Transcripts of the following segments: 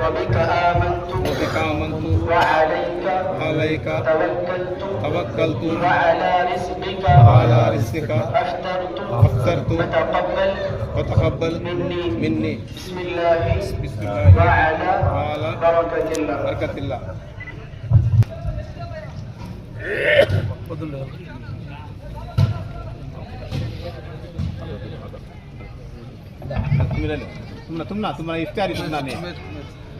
وبك آمنت وبك آمنت وعليك عليك توكلت توكلت وعلى رزقك على رزقك أفطرت أفطرت فتقبل وتقبل مني مني بسم الله بسم الله وعلى وعلى بركة الله بركة الله तुमना तुमना तुम्हारा इफ्तारी तुमना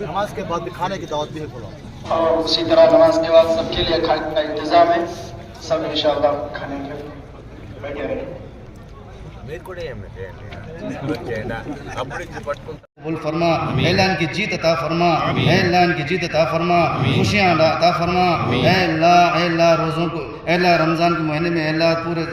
نماز کے بعد کھانے کی دعوت بھی ہے اور اسی طرح نماز کے بعد سب کے لیے کھانے کا انتظام ہے۔ سب انشاءاللہ کھانے کے بیٹھے رہے۔ మీరు کی جیت عطا فرما کی جیت عطا فرما، خوشیاں عطا فرما، اے اللہ اے اللہ روزوں کو، اے اللہ رمضان کے مہینے میں، اے اللہ پورے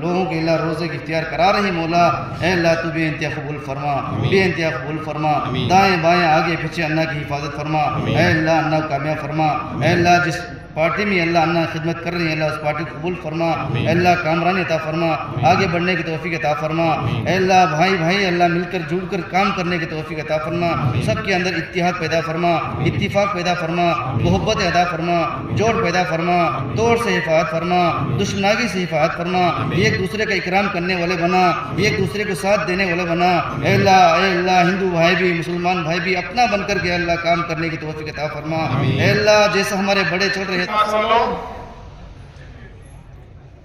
لوگوں کے اللہ روزے کی اختیار کرا رہی مولا، اے اللہ تو بے انتہا قبول فرما، بے انتہا قبول فرما، دائیں بائیں آگے پیچھے اللہ کی حفاظت فرما، اے اللہ اللہ کامیاب فرما، اے اللہ جس پارٹی میں اللہ اللہ خدمت کر رہی ہیں اللہ اس پارٹی کو قبول فرما اللہ کامرانی عطا فرما آگے بڑھنے کی توفیق عطا فرما اللہ بھائی بھائی اللہ مل کر جڑ کر کام کرنے کی توفیق عطا فرما سب کے اندر اتحاد پیدا فرما اتفاق پیدا فرما محبت ادا فرما جوڑ پیدا فرما توڑ سے حفاظت فرما دشمناگی سے حفاظت فرما ایک دوسرے کا اکرام کرنے والے بنا ایک دوسرے کو ساتھ دینے والے بنا اے اللہ اے اللہ ہندو بھائی بھی مسلمان بھائی بھی اپنا بن کر کے اللہ کام کرنے کی توفیق عطا فرما اے اللہ جیسا ہمارے بڑے چھوٹے మాసంలో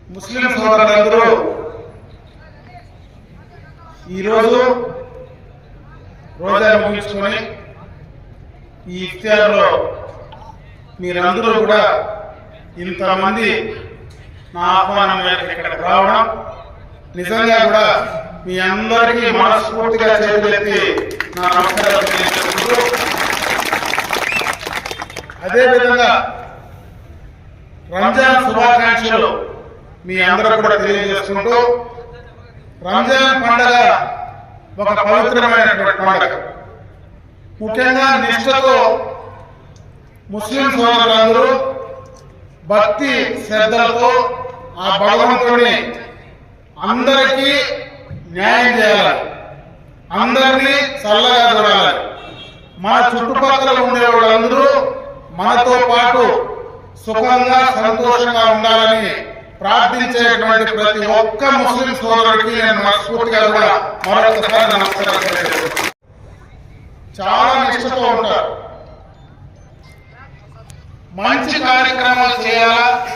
ముస్లిం సోదరులందరూ ఈరోజు రోజా ముగించుకొని ఈ ఇఫ్తార్లో మీరందరూ కూడా ఇంతమంది నా ఆహ్వానం మేరకు ఇక్కడికి రావడం నిజంగా కూడా మీ అందరికీ మనస్ఫూర్తిగా చేతులెత్తి నా నమస్కారాలు తెలియజేసుకుంటూ అదేవిధంగా రంజాన్ శుభాకాంక్షలు. మీ అందరూ కూడా తెలియజేసుకుంటూ రంజాన్ పండగ ఒక పవిత్రమైనటువంటి పండగ. ముఖ్యంగా నిష్ఠతో ముస్లిం సోదరులందరూ భక్తి శ్రద్ధలతో ఆ భగవంతుడిని అందరికీ న్యాయం చేయాలి. అందరినీ చల్లగా చూడాలి. మన చుట్టుపక్కల ఉండే వాళ్ళందరూ మనతో పాటు సుఖంగా సంతోషంగా ఉండాలని ప్రార్థించేటువంటి ప్రతి ఒక్క ముస్లిం సోదరుడికి నేను మనస్ఫూర్తిగా కూడా మరొకసారి నమస్కారం చాలా నిష్ఠతో ఉంటారు. మంచి కార్యక్రమాలు చేయాలా?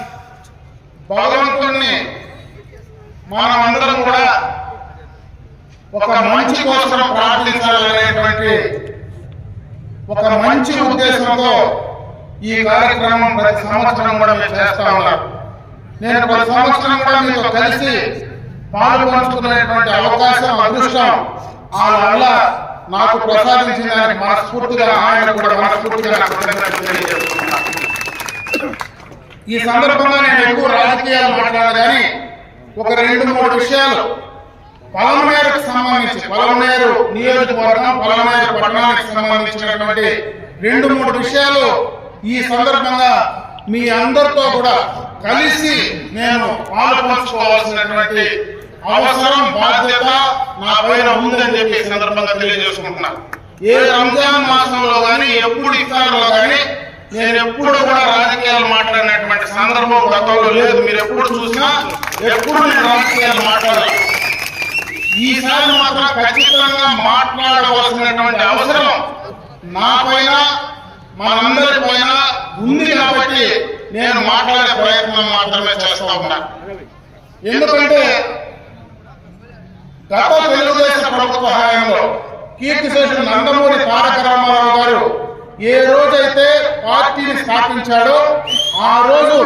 భగవంతుణ్ణి మనం అందరం కూడా ఒక మంచి కోసం ప్రార్థించాలనేటువంటి ఒక మంచి ఉద్దేశంతో ఈ కార్యక్రమం ప్రతి సంవత్సరం కూడా మేము చేస్తా ఉన్నారు నేను ప్రతి సంవత్సరం కూడా మీతో కలిసి పాలు అవకాశం అదృష్టం ఆ వల్ల నాకు ప్రసాదించిన దానికి మనస్ఫూర్తిగా ఆయన కూడా మనస్ఫూర్తిగా నాకు తెలియజేస్తున్నాను. ఈ సందర్భంగా నేను ఎక్కువ రాజకీయాలు మాట్లాడాను కానీ ఒక రెండు మూడు విషయాలు పలమనేరుకు సంబంధించి పలమనేరు నియోజకవర్గం పలమనేరు పట్టణానికి సంబంధించినటువంటి రెండు మూడు విషయాలు ఈ సందర్భంగా మీ అందరితో కూడా కలిసి నేను పాల్పంచుకోవాల్సినటువంటి అవసరం బాధ్యత నా పైన ఉందని చెప్పి సందర్భంగా తెలియజేసుకుంటున్నాను ఏ రంజాన్ మాసంలో కానీ ఎప్పుడు ఇస్తారో కానీ నేను ఎప్పుడు కూడా రాజకీయాలు మాట్లాడినటువంటి సందర్భం గతంలో లేదు. మీరు ఎప్పుడు చూసినా ఎప్పుడు నేను రాజకీయాలు మాట్లాడాలి ఈసారి మాత్రం ఖచ్చితంగా మాట్లాడవలసినటువంటి అవసరం నా పైన మనందరి పైన ఉంది కాబట్టి నేను మాట్లాడే ప్రయత్నం మాత్రమే చేస్తా ఉన్నా. ఎందుకంటే గత తెలుగుదేశం ప్రభుత్వ హయాంలో కీర్తిశేషుడు నందమూరి తారక రామారావు గారు ఏ రోజైతే పార్టీని స్థాపించాడో ఆ రోజు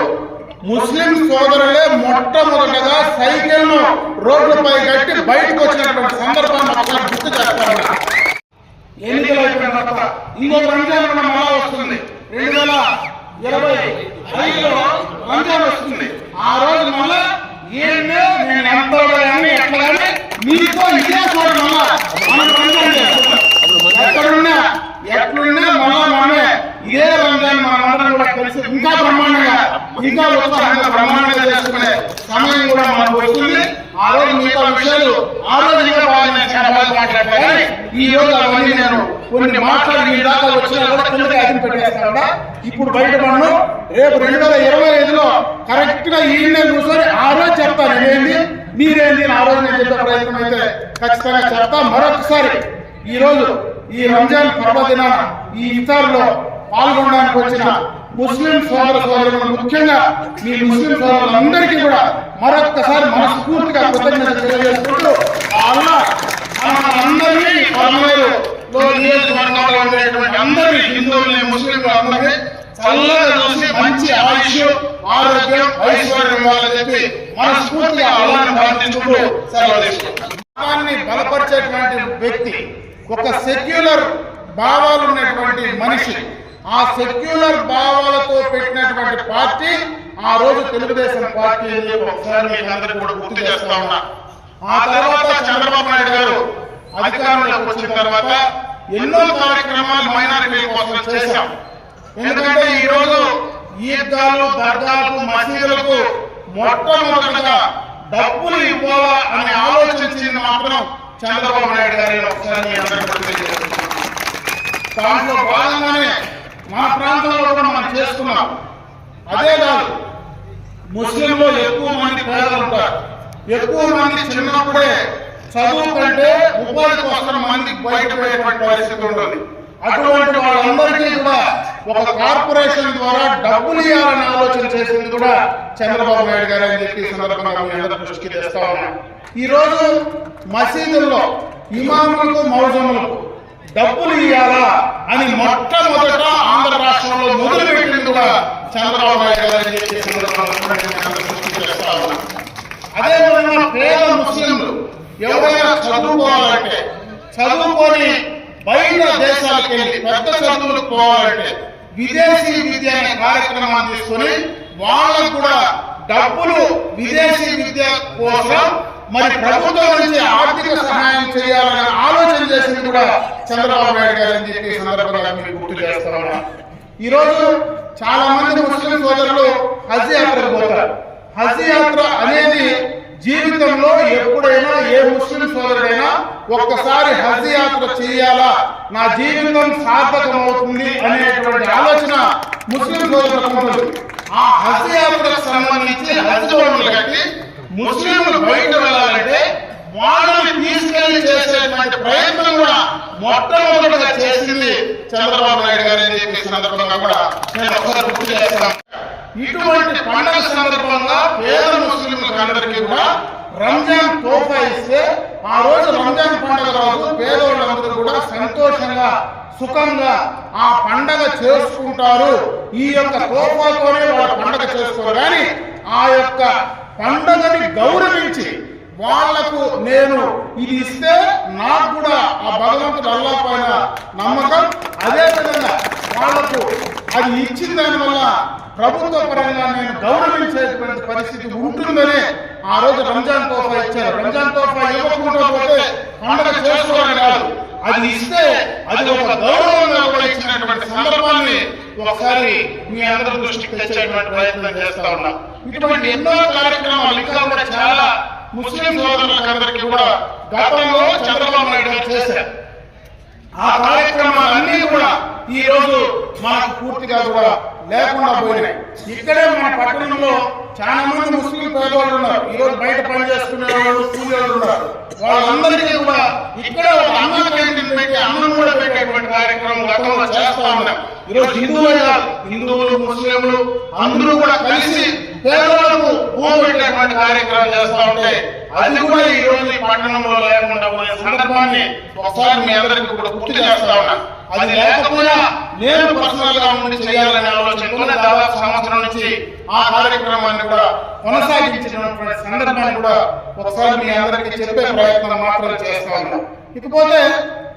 ముస్లిం సోదరులే మొట్టమొదటగా సైకిల్ను రోడ్లపై కట్టి బయటకు వచ్చినటువంటి సందర్భాన్ని ఒకసారి గుర్తు చేస్తాను ఎన్నికలు అయిపోయిన తర్వాత ఇంకొక రంజాన్ కూడా మళ్ళా వస్తుంది. రెండు వేల ఇరవై ఐదులో రంజాన్ వస్తుంది. ఆ రోజు మళ్ళా ఏంటో నేను ఎంత కానీ ఎట్లా కానీ మీతో ఇదే చూడ మళ్ళా మనం రంజాన్ ఎక్కడున్నా ఎట్లున్నా మళ్ళా మనమే ఇదే రంజాన్ మనందరం కూడా కలిసి ఇంకా బ్రహ్మాండంగా ఇంకా ఉత్సాహంగా బ్రహ్మాండంగా చేసుకునే సమయం కూడా మనకు వస్తుంది. ఆ రోజు మిగతా విషయాలు ఆ రోజు ఇంకా బాగా నేను చాలా బాగా మాట్లాడతా కానీ ఈ రోజు అవన్నీ నేను కొన్ని మాట్లాడి ఈ దాకా వచ్చినా కూడా కిందకి అదిని ఇప్పుడు బయట రేపు రెండు వేల ఇరవై ఐదులో కరెక్ట్గా ఈయనే కూర్చొని ఆ రోజు చెప్తాను. మీరేంది? అని ఆ రోజు నేను చెప్పే ప్రయత్నం అయితే ఖచ్చితంగా చెప్తా. మరొకసారి ఈ రోజు ఈ రంజాన్ పర్వదినాన ఈ ఇఫ్తార్లో పాల్గొనడానికి వచ్చిన ముస్లిం సోదర సోదరులు ముఖ్యంగా మీ ముస్లిం సోదరులందరికీ కూడా మరొక్కసారి మనస్ఫూర్తిగా కృతజ్ఞత తెలియజేసుకుంటూ ఆ అల్లాహ్ మనందరినీ పరమేరులో నియోజకవర్గంలో ఉండేటువంటి అందరినీ హిందువుల్ని ముస్లింలు అందరినీ చల్లగా చూసి మంచి ఆయుష్ ఆరోగ్యం ఐశ్వర్యం ఇవ్వాలని చెప్పి మనస్ఫూర్తిగా అల్లాహ్ని ప్రార్థించుకుంటూ సెలవు తీసుకుంటాం బలపరిచేటువంటి వ్యక్తి ఒక సెక్యులర్ భావాలు ఉన్నటువంటి మనిషి ఆ సెక్యులర్ భావాలతో పెట్టినటువంటి పార్టీ ఆ రోజు తెలుగుదేశం పార్టీ అని ఒకసారి కూడా గుర్తు చేస్తా ఉన్నా. ఆ తర్వాత చంద్రబాబు నాయుడు గారు అధికారంలోకి వచ్చిన తర్వాత ఎన్నో కార్యక్రమాలు మైనారిటీల కోసం చేశాం. ఎందుకంటే ఈ రోజు ఈద్గాలు దర్గాలు మసీదులకు మొట్టమొదటిగా డబ్బులు ఇవ్వాలా అని ఆలోచించింది మాత్రం చంద్రబాబు నాయుడు గారి. ఒకసారి అందరికీ కూడా దాంట్లో భాగంగానే మా ప్రాంతంలో కూడా మనం చేసుకున్నాం. అదే కాదు ముస్లింలు ఎక్కువ మంది పేదలు ఉంటారు ఎక్కువ మంది చిన్నప్పుడే చదువు కంటే ఉపాధి కోసం మంది బయటపోయేటువంటి పరిస్థితి ఉంటుంది. అటువంటి వాళ్ళందరికీ కూడా ఒక కార్పొరేషన్ ద్వారా డబ్బులు ఇవ్వాలని ఆలోచన చేసింది కూడా చంద్రబాబు నాయుడు గారు అని చెప్పి ఈ సందర్భంగా మీ దృష్టికి తెస్తా ఉన్నాం. ఈ రోజు మసీదుల్లో ఇమాములకు మౌజములకు డబ్బులు ఇవ్వాలా అని మొట్టమొదట ఆంధ్ర రాష్ట్రంలో మొదలుపెట్టింది కూడా చంద్రబాబు నాయుడు గారు అదే విధంగా పేద ముస్లింలు ఎవరైనా చదువుకోవాలంటే చదువుకొని బయట దేశాలకు వెళ్ళి పెద్ద చదువులు పోవాలంటే విదేశీ విద్య అనే కార్యక్రమాన్ని తీసుకొని వాళ్ళకు కూడా డబ్బులు విదేశీ విద్య కోసం మరి ప్రభుత్వం నుంచి ఆర్థిక సహాయం చేయాలని చేసింది కూడా చంద్రబాబు నాయుడు గారు అని చెప్పి సందర్భంగా మీకు గుర్తు చేస్తా ఈరోజు చాలా మంది ముస్లిం సోదరులు హజ్ యాత్రకు పోతారు. హజ్ యాత్ర అనేది జీవితంలో ఎప్పుడైనా ఏ ముస్లిం సోదరుడైనా ఒక్కసారి హజ్ యాత్ర చేయాలా? నా జీవితం సార్థకం అవుతుంది అనేటువంటి ఆలోచన ముస్లిం సోదరులకు ఉంటుంది. ఆ హజ్ యాత్రకు సంబంధించి హజ్ కట్టి ముస్లింలు బయట వెళ్ళాలంటే వాళ్ళని తీసుకెళ్ళి చేసేటువంటి ప్రయత్నం కూడా మొట్టమొదటిగా చేసింది చంద్రబాబు నాయుడు గారు అని చెప్పే సందర్భంగా కూడా నేను ఒకసారి గుర్తు చేస్తాను. ఇటువంటి పండుగ సందర్భంగా పేద ముస్లింలకు అందరికీ కూడా రంజాన్ తోఫా ఇస్తే ఆ రోజు రంజాన్ పండుగ రోజు పేదవాళ్ళందరూ కూడా సంతోషంగా సుఖంగా ఆ పండగ చేసుకుంటారు. ఈ యొక్క తోఫాతోనే వాళ్ళ పండగ చేసుకోరు. కానీ ఆ యొక్క పండగని గౌరవించి వాళ్ళకు నేను ఇది ఇస్తే నాకు కూడా ఆ భగవంతుడు అల్లా పైన నమ్మకం. అదే విధంగా వాళ్ళకు అది ఇచ్చిన దానివల్ల ప్రభుత్వ పరంగా నేను గౌరవించేటువంటి పరిస్థితి ఉంటుందని ఆ రోజు రంజాన్ తోఫా ఇచ్చారు. రంజాన్ తోఫా ఇవ్వకుండా పోతే పండుగ చేసుకోవడం కాదు. అది ఇస్తే అది ఒక గౌరవంగా కూడా ఇచ్చినటువంటి సందర్భాన్ని ఒకసారి మీ అందరి దృష్టికి తెచ్చేటువంటి ప్రయత్నం చేస్తా ఉన్నాం. ఇటువంటి ఎన్నో కార్యక్రమాలు ఇంకా కూడా చాలా ముస్లిం సోదరులకందరికీ కూడా గతంలో చంద్రబాబు నాయుడు గారు చేశారు. ఆ కార్యక్రమాలన్నీ కూడా ఈ రోజు మనకు పూర్తిగా కూడా లేకుండా పోయినాయి. ఇక్కడే మన పట్టణంలో చాలా మంది ముస్లిం పేదవాళ్ళు ఉన్నారు. ఈ రోజు బయట పని చేసుకునే వాళ్ళు కూలీ వాళ్ళు ఉన్నారు. వాళ్ళందరికీ కూడా ఇక్కడే ఒక అన్నం క్యాంటీన్ పెట్టి అన్నం కూడా పెట్టేటువంటి కార్యక్రమం గతంలో చేస్తా ఉన్నాం. ఈ రోజు హిందువులే కాదు హిందువులు ముస్లింలు అందరూ కూడా కలిసి పేదలకు భూమి పెట్టేటువంటి కార్యక్రమం చేస్తా ఉంటే అది కూడా ఈ రోజు ఈ పట్టణంలో లేకుండా పోయే సందర్భాన్ని ఒకసారి మీ అందరికీ కూడా గుర్తు చేస్తా ఉన్నా. అది లేకపోయినా నేను పర్సనల్గా ఉండి చేయాలనే ఆలోచనతోనే దాదాపు సంవత్సరం నుంచి ఆ కార్యక్రమాన్ని కూడా కొనసాగించినటువంటి సందర్భాన్ని కూడా ఒకసారి మీ అందరికీ చెప్పే ప్రయత్నం మాత్రం చేస్తా ఉన్నాం ఇకపోతే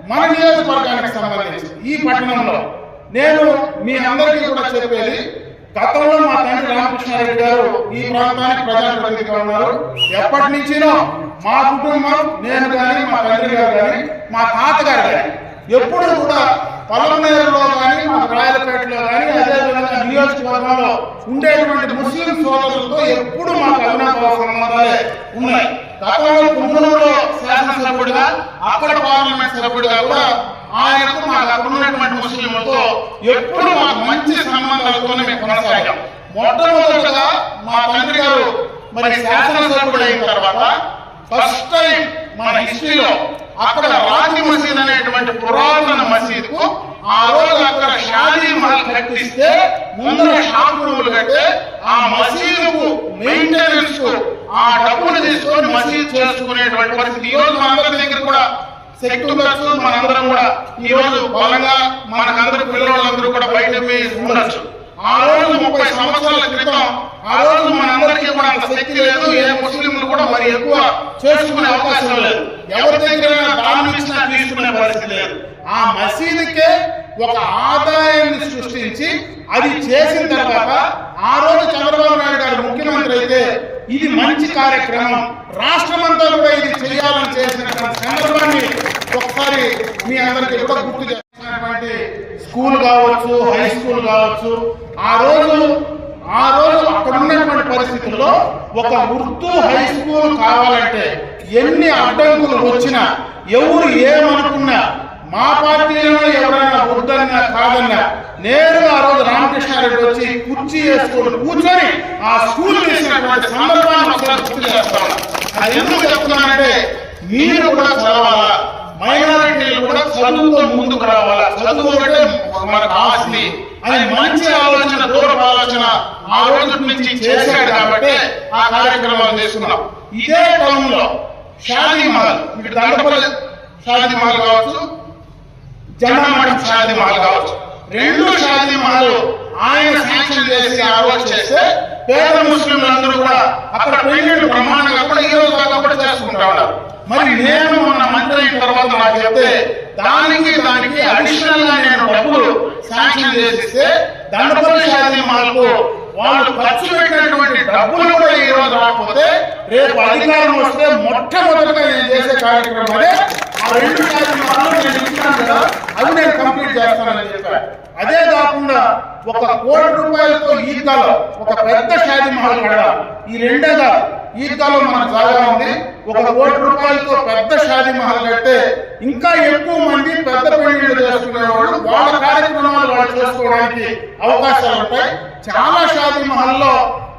మన నియోజకవర్గానికి సంబంధించి ఈ పట్టణంలో నేను మీ అందరికీ కూడా చెప్పేది గతంలో మా తండ్రి రామకృష్ణారెడ్డి గారు ఈ ప్రాంతానికి ప్రజాప్రతినిధిగా ఉన్నారు. ఎప్పటి నుంచినో మా కుటుంబం నేను కానీ మా తండ్రి గారు కానీ మా తాతగారు కానీ ఎప్పుడు కూడా పలమనేరులో కానీ మా రాయలపేటలో కానీ అదేవిధంగా నియోజకవర్గంలో ఉండేటువంటి ముస్లిం సోదరులతో ఎప్పుడు మా కరుణాభావ సంబంధాలే ఉన్నాయి. గతంలో కుంభంలో శాసనసభ్యుడిగా అక్కడ పార్లమెంట్ సభ్యుడిగా కూడా ఆయనకు మాకు అక్కడ ఉన్నటువంటి ముస్లింలతో ఎప్పుడు మాకు మంచి సంబంధాలతోనే మేము కొనసాగాం. మొట్టమొదటిగా మా తండ్రి గారు మరి శాసనసభ్యుడు అయిన తర్వాత ఫస్ట్ టైం మన హిస్టరీలో అక్కడ రాతి మసీద్ అనేటువంటి పురాతన మసీదుకు ఆ రోజు అక్కడ షాదీ మహల్ కట్టిస్తే ముందర షాప్ రూములు కట్టే ఆ మసీదుకు మెయింటెనెన్స్కు ఆ డబ్బులు తీసుకొని మసీద్ చేసుకునేటువంటి పరిస్థితి. ఈ రోజు మనందరి దగ్గర కూడా ఉండొచ్చు మనందరం కూడా ఈ రోజు బలంగా మనకందరి పిల్లలందరూ కూడా బయట ఉండొచ్చు. ఆ రోజు ముప్పై సంవత్సరాల క్రితం ఆ రోజు మనందరికీ కూడా అంత శక్తి లేదు ఏ ముస్లింలు కూడా మరి ఎక్కువ చేసుకునే అవకాశం లేదు. ఎవరి దగ్గర దానం ఇచ్చినా తీసుకునే పరిస్థితి లేదు. ఆ మసీదుకే ఒక ఆదాయాన్ని సృష్టించి అది చేసిన తర్వాత ఆ రోజు చంద్రబాబు నాయుడు గారు ముఖ్యమంత్రి అయితే ఇది మంచి కార్యక్రమం. రాష్ట్రమంతా కూడా ఇది చేయాలని చేసినటువంటి సందర్భాన్ని ఒకసారి మీ అందరికీ కూడా గుర్తు చేస్తున్నటువంటి స్కూల్ కావచ్చు హై స్కూల్ కావచ్చు. ఆ రోజు ఆ రోజు అక్కడ ఉన్నటువంటి పరిస్థితుల్లో ఒక ఉర్దూ హై స్కూల్ కావాలంటే ఎన్ని అడ్డంకులు వచ్చినా ఎవరు ఏమనుకున్నా మా పార్టీలో ఎవరైనా వద్దన్నా కాదన్నా నేరుగా ఆ రోజు రామకృష్ణారెడ్డి వచ్చి కుర్చీ వేసుకొని కూర్చొని ఆ స్కూల్ చేసినటువంటి సందర్భాన్ని చేస్తాను అది ఎందుకు చెప్తున్నానంటే మీరు కూడా చదవాలా? మైనారిటీలు కూడా చదువుతో ముందుకు రావాలా? చదువు అంటే మనకు ఆస్తి. అని మంచి ఆలోచన దూరపు ఆలోచన ఆ రోజు నుంచి చేశాడు కాబట్టి ఆ కార్యక్రమాలు చేసుకున్నాం ఇదే టౌన్లో షాదీ మహల్ ఇక్కడ దండపల్లి షాదీ మహల్ కావచ్చు జనమఠం షాదీ మహల్ కావచ్చు. రెండు షాదీ మహల్ ఆయన శాంక్షన్ చేసి ఆ రోజు చేస్తే పేద ముస్లింలందరూ కూడా అక్కడ పెళ్ళిళ్ళు బ్రహ్మాండంగా కూడా ఈ రోజు దాకా కూడా చేసుకుంటా ఉన్నారు. మరి నేను మొన్న మంత్రి అయిన తర్వాత నాకు చెప్తే దానికి దానికి అడిషనల్గా నేను డబ్బులు శాంక్షన్ చేసిస్తే దండపల్లి షాదీ మహల్కు వాళ్ళు ఖర్చు పెట్టినటువంటి డబ్బులు కూడా ఈ రోజు రాకపోతే రేపు అధికారం వస్తే మొట్టమొదటిగా నేను చేసే కార్యక్రమం అదే. రెండు కార్యక్రమాలు నేను ఇచ్చినాను కదా నేను కంప్లీట్ చేస్తానని చెప్పాను అదే కాకుండా ఒక కోటి రూపాయలతో ఈద్గాలో ఒక పెద్ద షాదీ మహల్ కూడా ఈ రెండే కాదు. ఈద్గాలో మనకు జాగా ఉంది. ఒక కోటి రూపాయలతో పెద్ద షాదీ మహల్ కడితే ఇంకా ఎక్కువ మంది పెద్ద పెళ్ళిళ్ళు చేసుకునేవాళ్ళు వాళ్ళ కార్యక్రమాలు వాళ్ళు చేసుకోవడానికి అవకాశాలు ఉంటాయి. చాలా షాదీ మహల్లో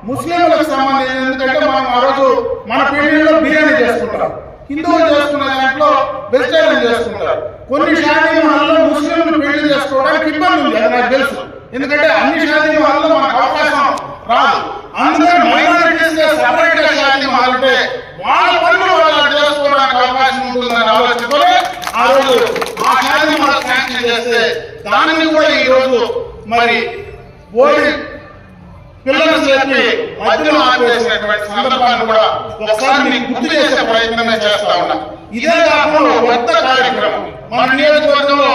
ముస్లింలకు సంబంధించి ఎందుకంటే మనం ఆ రోజు మన పెళ్ళిళ్ళలో బిర్యానీ చేసుకుంటాం. హిందువులు చేసుకున్న దాంట్లో వెజిటేరియన్ చేసుకుంటారు కొన్ని షాదీ మహల్లో ముస్లింలు పెళ్ళి చేసుకోవడానికి ఇబ్బంది ఉంది అది నాకు తెలుసు. ఎందుకంటే అన్ని షాదీ మహల్లో మనకు అవకాశం రాదు. అందుకే మైనారిటీస్ సపరేట్గా షాదీ మహల్ అంటే వాళ్ళ పనులు వాళ్ళు చేసుకోవడానికి అవకాశం ఉంటుందని ఆలోచించుకొని ఆ రోజు ఆ షాదీ మహల్ శాంక్షన్ చేస్తే దానిని కూడా ఈ రోజు మరి ఓడి పిల్లలు చెప్పి మధ్యలో ఆపేసినటువంటి సందర్భాన్ని కూడా ఒకసారి మీకు గుర్తు చేసే ప్రయత్నమే చేస్తా ఉన్నా. ఇదే కాకుండా ఒక పెద్ద కార్యక్రమం. మన నియోజకవర్గంలో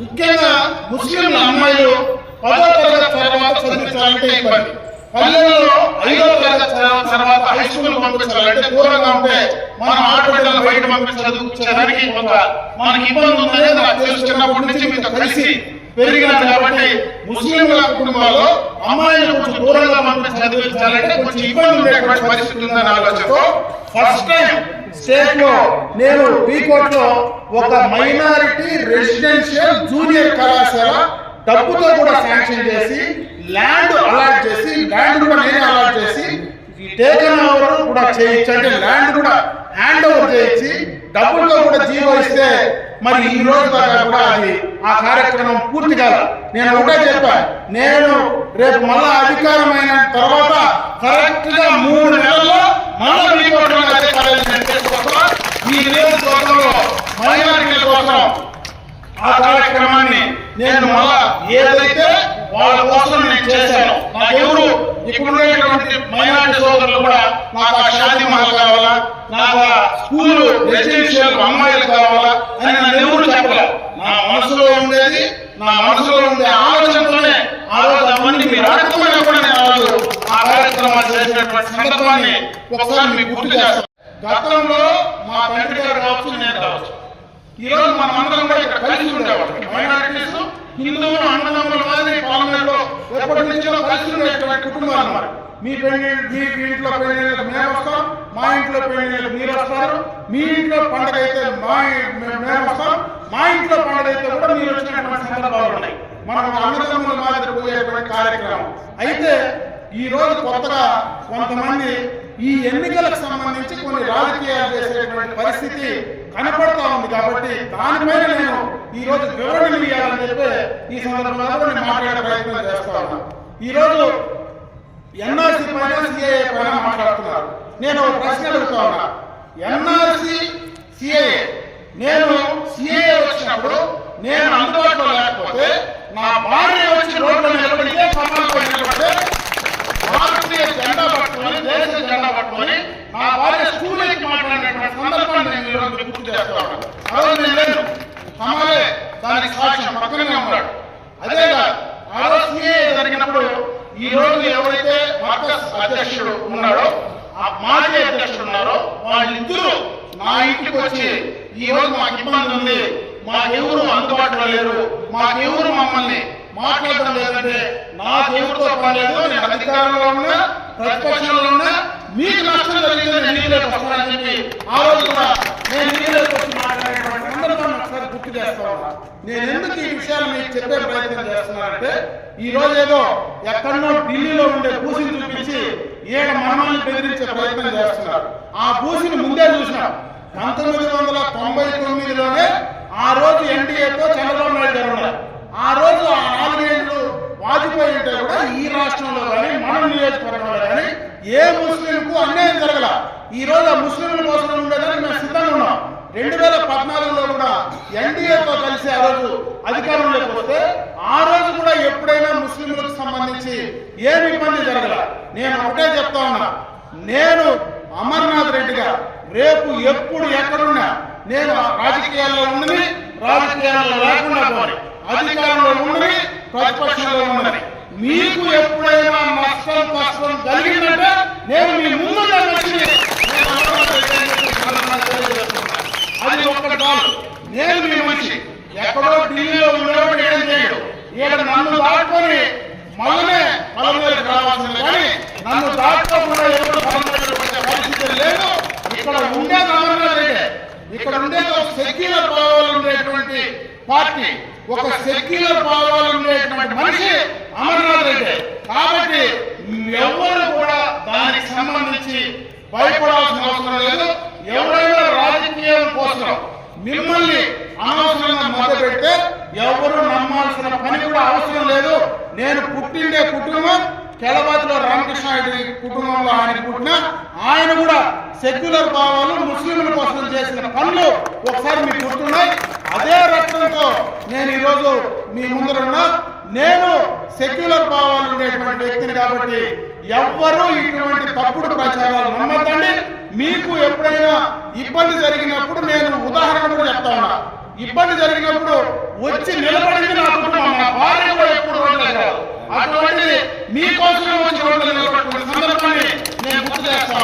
ముఖ్యంగా ముస్లింల అమ్మాయిలు పదో తరగతి తర్వాత చదివించాలంటే ఇబ్బంది. పల్లెల్లో ఐదో తరగతి తర్వాత హై స్కూల్ పంపించాలంటే దూరంగా ఉంటే మనం ఆడబిడ్డలు బయట పంపించి చదివించడానికి కొంత మనకి ఇబ్బంది ఉందనేది నాకు తెలుసు. చిన్నప్పటి నుంచి మీతో కలిసి పెరిగినాను కాబట్టి ముస్లింల కుటుంబాల్లో అమ్మాయిలు కొంచెం దూరంగా పంపించి చదివించాలంటే కొంచెం ఇబ్బంది ఉండేటువంటి పరిస్థితి ఉందని ఆలోచనతో ఫస్ట్ టైం స్టేట్లో నేను పీకోట్లో ఒక మైనారిటీ రెసిడెన్షియల్ జూనియర్ కళాశాల డబ్బుతో కూడా శాంక్షన్ చేసి ల్యాండ్ అలాట్ చేసి ల్యాండ్ కూడా నేనే అలాట్ చేసి టేకన్ ఓవర్ కూడా చేయించి అంటే ల్యాండ్ కూడా హ్యాండ్ ఓవర్ చేయించి డబ్బులతో కూడా జీవో ఇస్తే మరి ఈ రోజు కూడా అది ఆ కార్యక్రమం పూర్తి కాదు. నేను ఒకటే చెప్పా. నేను రేపు మళ్ళా అధికారమైన తర్వాత కరెక్ట్గా మూడు నెలల్లో మళ్ళా మీ నియోజకవర్గంలో మైనారిటీల కోసం ఆ కార్యక్రమాన్ని నేను మళ్ళా ఏదైతే వాళ్ళ కోసం నేను చేశాను నాకెవరు ఇక్కడ ఉండేటువంటి మైనార్టీ సోదరులు కూడా నాకు ఆ మహల్ కావాలా నాకు ఆ స్కూల్ రెసిడెన్షియల్ అమ్మాయిలు కావాలా అని నన్ను ఎవరు చెప్పలే. నా మనసులో ఉండేది నా మనసులో ఉండే ఆలోచనతోనే ఆలోచన రోజు అవన్నీ మీరు అడగకపోయినా కూడా నేను ఆలోచన ఆ కార్యక్రమాలు చేసినటువంటి సందర్భాన్ని ఒకసారి మీకు గుర్తు చేస్తాను. గతంలో మా తండ్రి గారు కావచ్చు నేను కావచ్చు ఈరోజు మనం అందరం కూడా ఇక్కడ కలిసి ఉండేవాళ్ళం. మైనారిటీస్ హిందువులు అన్నదమ్ముల మాదిరి పార్లమెంట్ ఎప్పటి నుంచో కలిసి ఉండేటువంటి కుటుంబాలు అన్నమాట మీ పెళ్ళి మీ ఇంట్లో పెళ్ళి మేము వస్తాం మా ఇంట్లో పెళ్ళి మీరు వస్తారు. మీ ఇంట్లో పండుగ అయితే మా మేము వస్తాం మా ఇంట్లో పండుగ అయితే కూడా మీరు వచ్చినటువంటి సందర్భాలు ఉన్నాయి. మనం అన్నదమ్ముల మాదిరి పోయేటువంటి కార్యక్రమం. అయితే ఈ రోజు కొత్తగా కొంతమంది ఈ ఎన్నికలకు సంబంధించి కొన్ని రాజకీయాలు చేసేటువంటి పరిస్థితి కనపడతా ఉంది కాబట్టి దానిపైన నేను ఈ వివరణ ఇవ్వాలని చెప్పి ఈ సందర్భంలో నేను మాట్లాడే ప్రయత్నం చేస్తా ఉన్నా. ఈ ఎన్ఆర్సీ పైన సిఏఏ పైన మాట్లాడుతున్నారు. నేను ఒక ప్రశ్న అడుగుతా ఉన్నా. ఎన్ఆర్సీ సిఏఏ నేను సిఏఏ వచ్చినప్పుడు నేను అందుబాటులో లేకపోతే నా భార్య వచ్చి రోడ్లో నిలబడితే సమాజంలో నిలబడితే జెండా పట్టుకొని దేశ జెండా పట్టుకొని నా భార్య స్కూల్ ఎక్కి మాట్లాడినటువంటి సందర్భాన్ని నేను ఈరోజు మీకు గుర్తు చేస్తా ఉన్నాను. ఆ రోజు నేను లేను కమలే దానికి సాక్ష్యం పక్కనే ఉన్నాడు. అదే ఆ రోజు జరిగినప్పుడు ఈ రోజు ఎవరైతే మార్కస్ అధ్యక్షుడు ఉన్నాడో ఆ మాజీ అధ్యక్షుడు ఉన్నారో వాళ్ళిద్దరూ నా ఇంటికి వచ్చి ఈ రోజు మాకు ఇబ్బంది ఉంది. మాకెవరు అందుబాటులో లేరు. మాకెవరు మమ్మల్ని మాట్లాడడం లేదంటే నాకు ఎవరితో పని లేదు నేను అధికారంలో ఉన్నా ప్రతిపక్షంలో ఉన్నా మీకు నష్టం జరిగితే నేను నీళ్ళకి వస్తానని చెప్పి ఆ రోజు కూడా నేను నీళ్ళకి వచ్చి మాట్లాడేటువంటి సందర్భాన్ని ఒకసారి గుర్తు చేస్తా ఉన్నా. నేను ఎందుకు ఈ విషయాలు మీకు చెప్పే ప్రయత్నం చేస్తున్నానంటే ఈ రోజు ఏదో ఎక్కడనో ఢిల్లీలో ఉండే పూసిని చూపించి ఈడ మనల్ని బెదిరించే ప్రయత్నం చేస్తున్నారు. ఆ పూసిని ముందే చూసినాం పంతొమ్మిది వందల తొంభై తొమ్మిదిలోనే ఆ రోజు ఎన్డీఏతో చంద్రబాబు నాయుడు గారు ఉన్నారు. ఆ రోజు ఆ నాలుగేళ్ళు వాజ్పేయి ఉంటే కూడా ఈ రాష్ట్రంలో కానీ మన నియోజకవర్గంలో కానీ ఏ ముస్లింకు అన్యాయం జరగల. ఈ రోజు ఆ ముస్లింల కోసం ఉండేదని మేము సిద్ధంగా ఉన్నాం. రెండు వేల పద్నాలుగులో కూడా ఎన్డీఏతో కలిసి ఆ రోజు అధికారంలోకి వస్తే ఆ రోజు కూడా ఎప్పుడైనా ముస్లింలకు సంబంధించి ఏమి ఇబ్బంది జరగల. నేను ఒకటే చెప్తా ఉన్నా. నేను అమర్నాథ్ రెడ్డిగా రేపు ఎప్పుడు ఎక్కడున్నా నేను రాజకీయాల్లో ఉండని రాజకీయాల్లో లేకుండా పోవాలి అధికారంలో ఉండని ప్రతిపక్షంలో ఉండని మీకు ఎప్పుడైనా నష్టం కష్టం కలిగిందంటే నేను మీ ముందు అది ఒక్క కాదు. నేను మీ మనిషి. ఎక్కడో ఢిల్లీలో ఉండేవాడు ఏం చేయడు. ఇక్కడ నన్ను దాటుకొని మనమే పొలంలోకి రావాల్సింది. కానీ నన్ను దాటుకోకుండా ఎవరు పరిస్థితి లేదు. ఇక్కడ ఉండే అమర్నాథ్ ఇక్కడ ఉండే ఒక సెక్యులర్ భావాలు ఉండేటువంటి పార్టీ ఒక సెక్యులర్ భావాలు ఉండేటువంటి మనిషి అమర్నాథ్ రెడ్డి. కాబట్టి ఎవరు కూడా దానికి సంబంధించి భయపడాల్సిన అవసరం లేదు. ఎవరైనా రాజకీయం కోసం మిమ్మల్ని అనవసరంగా మధ్య పెడితే ఎవరు నమ్మాల్సిన పని కూడా అవసరం లేదు. నేను పుట్టిండే కుటుంబం కేలబాతిలో రామకృష్ణారెడ్డి కుటుంబంలో ఆయన పుట్టిన ఆయన కూడా సెక్యులర్ భావాలు ముస్లింల కోసం చేసిన పనులు ఒకసారి మీకు గుర్తున్నాయి. అదే రక్తంతో నేను ఈరోజు మీ ముందర ఉన్నా. నేను సెక్యులర్ భావాలు ఉండేటువంటి వ్యక్తిని కాబట్టి ఎవ్వరూ ఇటువంటి తప్పుడు ప్రచారాలు నమ్మద్దండి. మీకు ఎప్పుడైనా ఇబ్బంది జరిగినప్పుడు నేను ఉదాహరణ కూడా చెప్తా ఉన్నా. ఇబ్బంది జరిగినప్పుడు వచ్చి నిలబడింది నా కుటుంబం నా భార్య కూడా ఎప్పుడు రోడ్లు రాదు. అటువంటిది మీకోసం వచ్చి రోడ్లు నిలబడుతున్న సందర్భాన్ని నేను గుర్తు చేస్తా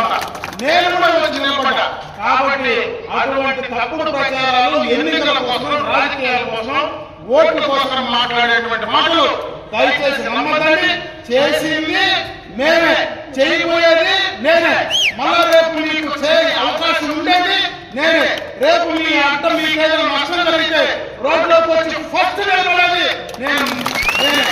నేను కూడా వచ్చి నిలబడ్డా. కాబట్టి అటువంటి తప్పుడు ప్రచారాలు ఎన్నికల కోసం రాజకీయాల కోసం ఓట్ల కోసం మాట్లాడేటువంటి మాటలు దయచేసి నమ్మకండి. చేసింది మేమే. చేయబోయేది నేనే. మళ్ళా రేపు మీకు చేయ అవకాశం ఉండేది నేనే రేపు మీ అర్థం మీకు ఏదైనా నష్టం జరిగితే రోడ్లోకి వచ్చి ఫస్ట్ నిలబడేది నేను నేనే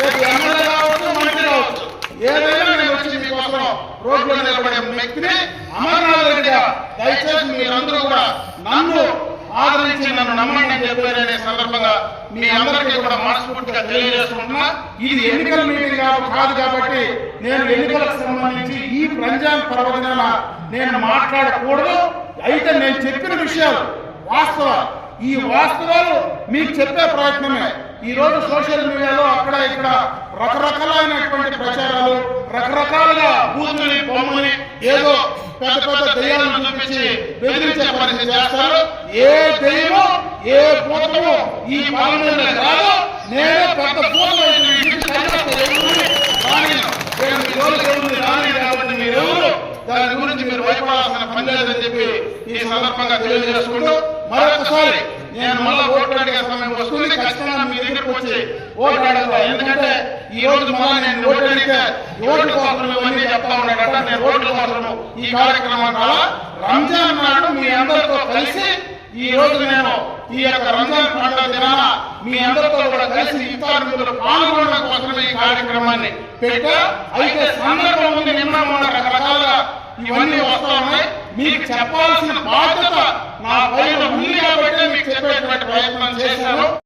రేపు ఎమ్మెల్యే కావచ్చు మంత్రి కావచ్చు. ఏదైనా నేను వచ్చి మీకోసం రోడ్లో నిలబడే వ్యక్తిని అమర్నాథ్ రెడ్డిగా దయచేసి మీరందరూ కూడా నన్ను ఆదరించి నన్ను నమ్మండి అని చెప్పారనే సందర్భంగా మీ అందరికీ కూడా మనస్ఫూర్తిగా తెలియజేసుకుంటున్నా. ఇది ఎన్నికల మీటింగ్ కాదు కాబట్టి నేను ఎన్నికలకు సంబంధించి ఈ రంజాన్ పర్వదినాన నేను మాట్లాడకూడదు. అయితే నేను చెప్పిన విషయాలు వాస్తవాలు ఈ వాస్తవాలు మీకు చెప్పే ప్రయత్నమే. ఈ రోజు సోషల్ మీడియాలో అక్కడ ఇక్కడ రకరకాలైనటువంటి ప్రచారాలు రకరకాలుగా భూతుని బొమ్మని ఏదో పెద్ద పెద్ద దయ్యాలను చూపించి బెదిరించే పరిస్థితి చేస్తారు. ఏ దయ్యము ఏ భూతము ఈ పాలన కాదు నేను పెద్ద భూతం రాని రాని కాబట్టి మీరెవరు? అని చెప్పి ఈ సందర్భంగా తెలియజేసుకుంటూ మరొకసారి నేను మళ్ళా ఓట్లు అడిగే సమయం వస్తుంది. ఖచ్చితంగా మీ దగ్గరికి వచ్చి ఓట్లు అడగతా ఎందుకంటే ఈ రోజు మళ్ళా నేను ఓట్లు అడిగితే ఓట్ల కోసం ఇవన్నీ చెప్తా ఉన్నాడట. నేను ఓట్ల కోసం ఈ కార్యక్రమం రంజాన్ నాడు మీ అందరితో కలిసి ఈ రోజు నేను ఈ యొక్క రంజాన్ పండుగ దినాన మీ అందరితో కూడా కలిసి ఇతరులు పాల్గొనడం కోసమే ఈ కార్యక్రమాన్ని పెట్టా. అయితే సందర్భం ఉంది నిన్న మొన్న రకరకాలుగా ఇవన్నీ వస్తా ఉన్నాయి. మీకు చెప్పాల్సిన బాధ్యత నా పైన ఉంది కాబట్టి మీకు చెప్పేటువంటి ప్రయత్నం చేశాను.